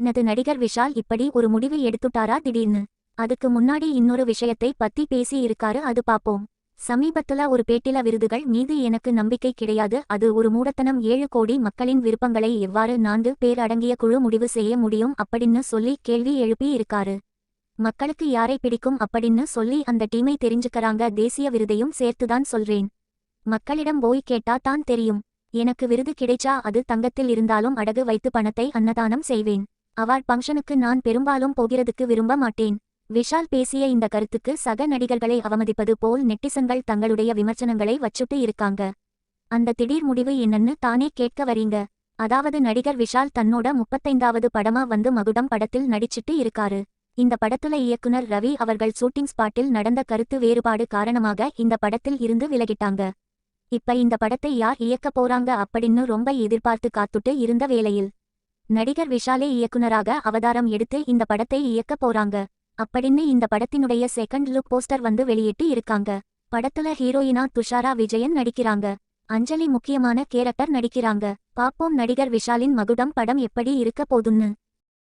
எனது நடிகர் விஷால் இப்படி ஒரு முடிவு எடுத்துட்டாரா திடீர்னு? அதுக்கு முன்னாடி இன்னொரு விஷயத்தை பத்தி பேசி இருக்காரு அது பாப்போம். சமீபத்துல ஒரு பேட்டில விருதுகள் மீது எனக்கு நம்பிக்கை கிடையாது அது ஒரு மூடத்தனம் ஏழு கோடி மக்களின் விருப்பங்களை எவ்வாறு நான்கு பேர் அடங்கிய குழு முடிவு செய்ய முடியும் அப்படின்னு சொல்லி கேள்வி எழுப்பி இருக்காரு. மக்களுக்கு யாரை பிடிக்கும் அப்படின்னு சொல்லி அந்த டீமை தெரிஞ்சுக்கறாங்க தேசிய விருதையும் சேர்த்துதான் சொல்றேன். மக்களிடம் போய் கேட்டா தான் தெரியும். எனக்கு விருது கிடைச்சா அது தங்கத்தில் இருந்தாலும் அடகு வைத்து பணத்தை அன்னதானம் செய்வேன். அவார்ட் ஃபங்க்ஷனுக்கு நான் பெரும்பாலும் போகிறதுக்கு விரும்ப மாட்டேன். விஷால் பேசிய இந்த கருத்துக்கு சக நடிகர்களை அவமதிப்பது போல் நெட்டிசன்கள் தங்களுடைய விமர்சனங்களை வச்சுட்டு இருக்காங்க. அந்த திடீர் முடிவு என்னன்னு தானே கேட்க வரீங்க. அதாவது நடிகர் விஷால் தன்னோட முப்பத்தைந்தாவது படமா வந்து மகுடம் படத்தில் நடிச்சிட்டு இருக்காரு. இந்த படத்துல இயக்குனர் ரவி அவர்கள் ஷூட்டிங் ஸ்பாட்டில் நடந்த கருத்து வேறுபாடு காரணமாக இந்த படத்தில் இருந்து விலகிட்டாங்க. இப்ப இந்த படத்தை யார் இயக்க போறாங்க அப்படின்னு ரொம்ப எதிர்பார்த்து காத்துட்டு இருந்த வேளையில் நடிகர் விஷாலே இயக்குனராக அவதாரம் எடுத்து இந்த படத்தை இயக்க போறாங்க. அப்படின்னு இந்த படத்தினுடைய செகண்ட் லுக் போஸ்டர் வந்து வெளியிட்டு இருக்காங்க. படத்துல ஹீரோயினா துஷாரா விஜயன் நடிக்கிறாங்க. அஞ்சலி முக்கியமான கேரக்டர் நடிக்கிறாங்க. பாப்போம் நடிகர் விஷாலின் மகுடம் படம் எப்படி இருக்க போதுன்னு